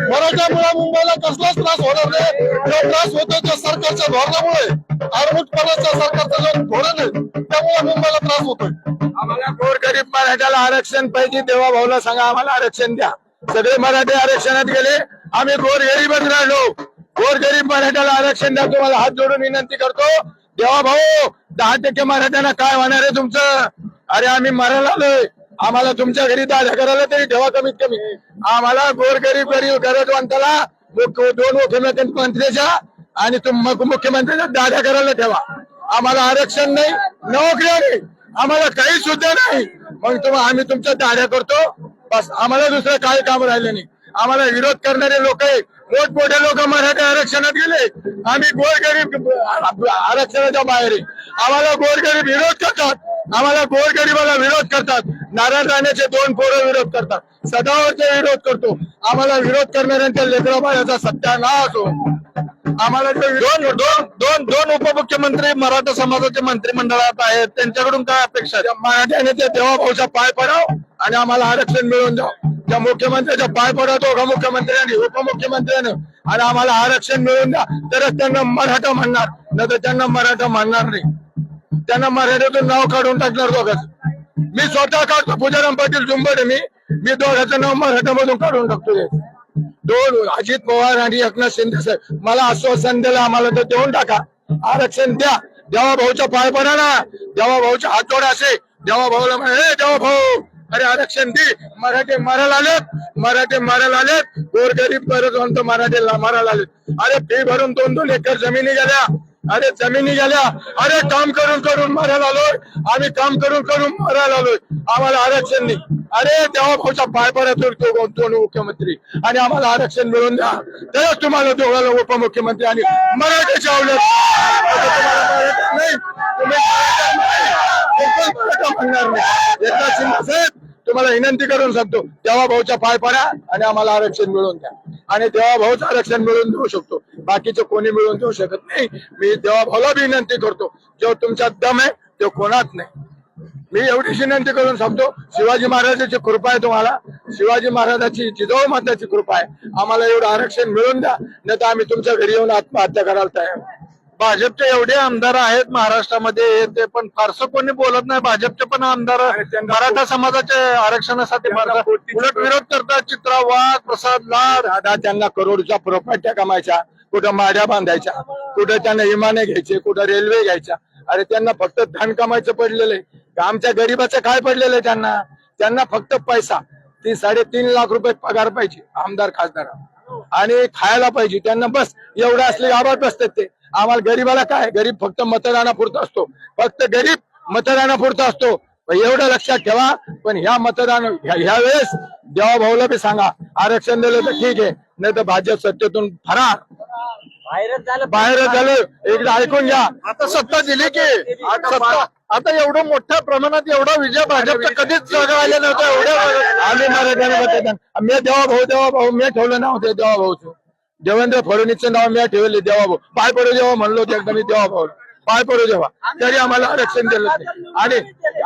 मराठ्यामुळे मुंबईला कसलाच त्रास होणार नाही. जो त्रास होतो त्या सरकारच्या धोरणामुळे आरमुटपणाच्या सरकारचं जो धोरण आहे त्यामुळे मुंबईला त्रास होतोय. आम्हाला गोरगरीब मराठ्याला आरक्षण पाहिजे देवा भाऊला सांगा आम्हाला आरक्षण द्या. सगळे मराठे आरक्षणात गेले आम्ही गोरगरीबच राहिलो. गोरगरीब मराठ्याला आरक्षण द्या तुम्हाला हात जोडून विनंती करतो. देवा भाऊ दहा टक्के मराठ्यांना काय होणार आहे तुमचं? अरे आम्ही मरायला आलोय. आम्हाला तुमच्या घरी दादा करायला तरी ठेवा कमीत कमी. आम्हाला गोरगरीब गरीब गरजवंताला दोन मुख्यमंत्र्याच्या आणि मुख्यमंत्र्यांच्या दादा करायला ठेवा. आम्हाला आरक्षण नाही नोकऱ्या नाही आम्हाला काही सुद्धा नाही. मग तुम्ही आम्ही तुमच्या दाड्या करतो. बस आम्हाला दुसरं काही काम राहिलं नाही. आम्हाला विरोध करणारे लोक मोठमोठे लोक मराठी आरक्षणात गेले. आम्ही गोरगरीब आरक्षणाच्या बाहेर आहे. आम्हाला गोरगरीब विरोध करतात. आम्हाला गोरगरीबाला विरोध करतात. नारायण राणेचे दोन पोरं विरोध करतात. सदावरचे विरोध करतो. आम्हाला विरोध करणाऱ्यांच्या लेकराबाळाचा सत्यानाश हो आम्हाला दोन दोन दोन दोन उपमुख्यमंत्री मराठा समाजाचे मंत्रिमंडळात आहेत. त्यांच्याकडून काय अपेक्षा आहे? मराठ्याने ते देवाभाऊचा पाय पडाव आणि आम्हाला आरक्षण मिळवून द्या त्या मुख्यमंत्र्याच्या पाय पडतो का मुख्यमंत्र्यांनी उपमुख्यमंत्र्यानं. आणि आम्हाला आरक्षण मिळवून द्या. तरच त्यांना मराठा म्हणणार. नाही तर त्यांना मराठा म्हणणार नाही. त्यांना मराठ्यातून नाव काढून टाकणार दोघांचं. मी स्वतः काढतो. पूजाराम पाटील झुंबड मी. मी हजार नाव मराठामधून काढून टाकतो दोन अजित पवार आणि एकनाथ शिंदे साहेब. मला आश्वासन दिलं आम्हाला तर देऊन टाका. आरक्षण द्या. देवा भाऊच्या पाय पडा ना. देवा भाऊच्या हात जोडा असे. देवा भाऊला म्हणे हे देवा भाऊ अरे आरक्षण दे. मराठे मारायला आलेत. मराठे मारायला आलेत. गोरगरीब गरजवंत मराठे मारायला आलेत. अरे फी भरून दोन दोन एकर जमिनी गेल्या. अरे जमिनी गेल्या अरे काम करून करून मारायला आलोय. आम्ही काम करून करून मारायला आलोय. आम्हाला आरक्षण नाही. अरे तेव्हा भाऊच्या पाय पडत तो दोन मुख्यमंत्री? आणि आम्हाला आरक्षण मिळवून द्या. तरच तुम्हाला दोघाला उपमुख्यमंत्री आणि मराठीचे आवडत नाही. तुम्ही म्हणणार नाही. एकनाथ शिंदे साहेब तुम्हाला विनंती करून सांगतो देवा भाऊच्या पाय पडा आणि आम्हाला आरक्षण मिळवून द्या. आणि देवा भाऊच आरक्षण मिळवून देऊ शकतो. बाकीचे कोणी मिळवून देऊ शकत नाही. मी देवा भाऊला बी विनंती करतो. जो तुमचा दम आहे तो कोणात नाही. मी एवढीच विनंती करून सांगतो शिवाजी महाराजाची कृपा आहे तुम्हाला. शिवाजी महाराजाची जिजाऊ माताची कृपा आहे. आम्हाला एवढं आरक्षण मिळून द्या नाही तर आम्ही तुमच्या घरी येऊन आत्महत्या करायला तयार. भाजपचे एवढे आमदार आहेत महाराष्ट्रामध्ये ते पण फारसं कोणी बोलत नाही. भाजपचे पण आमदार मराठा समाजाच्या आरक्षणासाठी उलट विरोध करतात. चित्रा वाघ प्रसाद लाड. त्यांना करोडच्या प्रॉपर्ट्या कमायच्या. कुठं माड्या बांधायच्या कुठं त्यांना विमाने घ्यायचे कुठं रेल्वे घ्यायच्या. अरे त्यांना फक्त धन कमायचं पडलेलं आहे. आमच्या गरीबाचं काय पडलेलं आहे त्यांना? त्यांना फक्त पैसा. ती साडेतीन लाख रुपये पगार पाहिजे आमदार खासदार. आणि खायला पाहिजे. त्यांना बस एवढं असले आवाज बसतात ते. आम्हाला गरीबाला काय? गरीब फक्त मतदानापुरता असतो. फक्त गरीब मतदानापुरता असतो. एवढं लक्षात ठेवा. पण ह्या मतदान ह्या ह्या वेळेस देवा भाऊला बी सांगा आरक्षण दिलं तर ठीक आहे. नाही तर भाजप सत्तेतून फरार. बाहेर झालं एकदा ऐकून घ्या. आता सत्ता दिली की सत्ता आता एवढं मोठ्या प्रमाणात एवढा विजय भाजपचा कधीच राहिला नव्हता एवढ्या आम्ही मतदान मी देवा भाऊ देवा भाऊ मी ठेवलं नाव ते देवा भाऊचं. देवेंद्र फडणवीसचं नाव मी ठेवले देवा भाऊ. पाय पडू देवा म्हणलो होते एकदा मी देवा भाऊ. पाय पडू देवा. तरी आम्हाला आरक्षण दिलं. आणि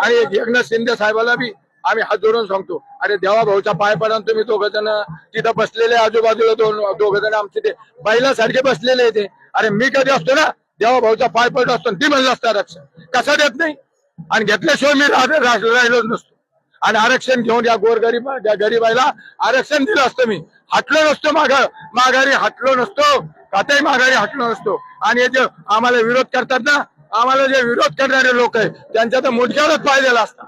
आणि एकनाथ शिंदे साहेबाला बी आम्ही हात जोडून सांगतो. अरे देवा भाऊच्या पाय पडा तुम्ही दोघ जण तिथं बसलेले आजूबाजूला दोन दोघ जण आमचे ते बैलासारखे बसलेले ते. अरे मी कधी असतो ना देवा भाऊचा पाय पडत असतो ती म्हणलं असतं आरक्षण. कसं देत नाही? आणि घेतल्याशिवाय मी राहिलोच नसतो. आणि आरक्षण घेऊन या गोरगरीब या गरीबाईला आरक्षण दिलं असतं मी. हटलो नसतो माग माघारी हटलो नसतो. काताही माघारी हटलो नसतो. आणि हे जे आम्हाला विरोध करतात ना आम्हाला जे विरोध करणारे लोक आहेत त्यांच्या तर मोठ्यावरच पाय दिला असता.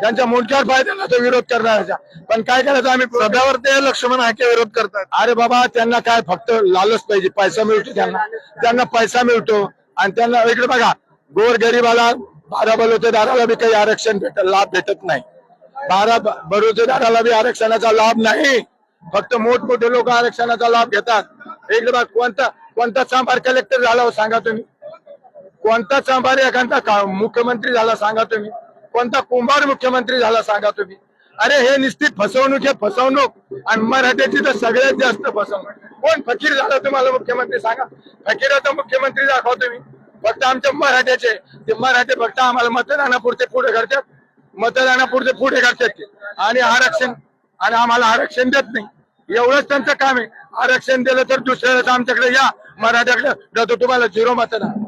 त्यांच्या मुंडक्यावर पाय दिला तो विरोध करणाऱ्याच्या पण काय करायचं आम्ही सध्यावर ते लक्ष्मण हाके विरोध करतात. अरे बाबा त्यांना काय फक्त लालच पाहिजे पैसा मिळतो त्यांना. त्यांना पैसा मिळतो आणि त्यांना इकडे बघा गोर गरीबाला बारा बलुतेदाराला बी काही आरक्षण भेट लाभ भेटत नाही. बारा ब- बलुतेदाराला बी आरक्षणाचा लाभ नाही. फक्त मोठमोठे लोक आरक्षणाचा लाभ घेतात. इकडे बघा कोणता कोणता चांभार कलेक्टर झाला हो सांगा तुम्ही? कोणता चांभार एखादा मुख्यमंत्री झाला सांगा तुम्ही? कोणता कुंभार मुख्यमंत्री झाला सांगा तुम्ही. अरे हे निश्चित फसवणूक हे फसवणूक. आणि मराठ्याची तर सगळ्यात जास्त फसवणूक. कोण फकीर झाला तुम्हाला मुख्यमंत्री सांगा. फकीराचा मुख्यमंत्री दाखवा तुम्ही. फक्त आमच्या मराठ्याचे ते मराठे फक्त आम्हाला मतदानापुरते पुढे करतात. मतदानापुरते पुढे करतात ते. आणि आरक्षण आणि आम्हाला आरक्षण देत नाही. एवढंच त्यांचं काम आहे. आरक्षण दिलं तर दुसऱ्याला आमच्याकडे या. मराठ्याकडे तुम्हाला झिरो मतदान.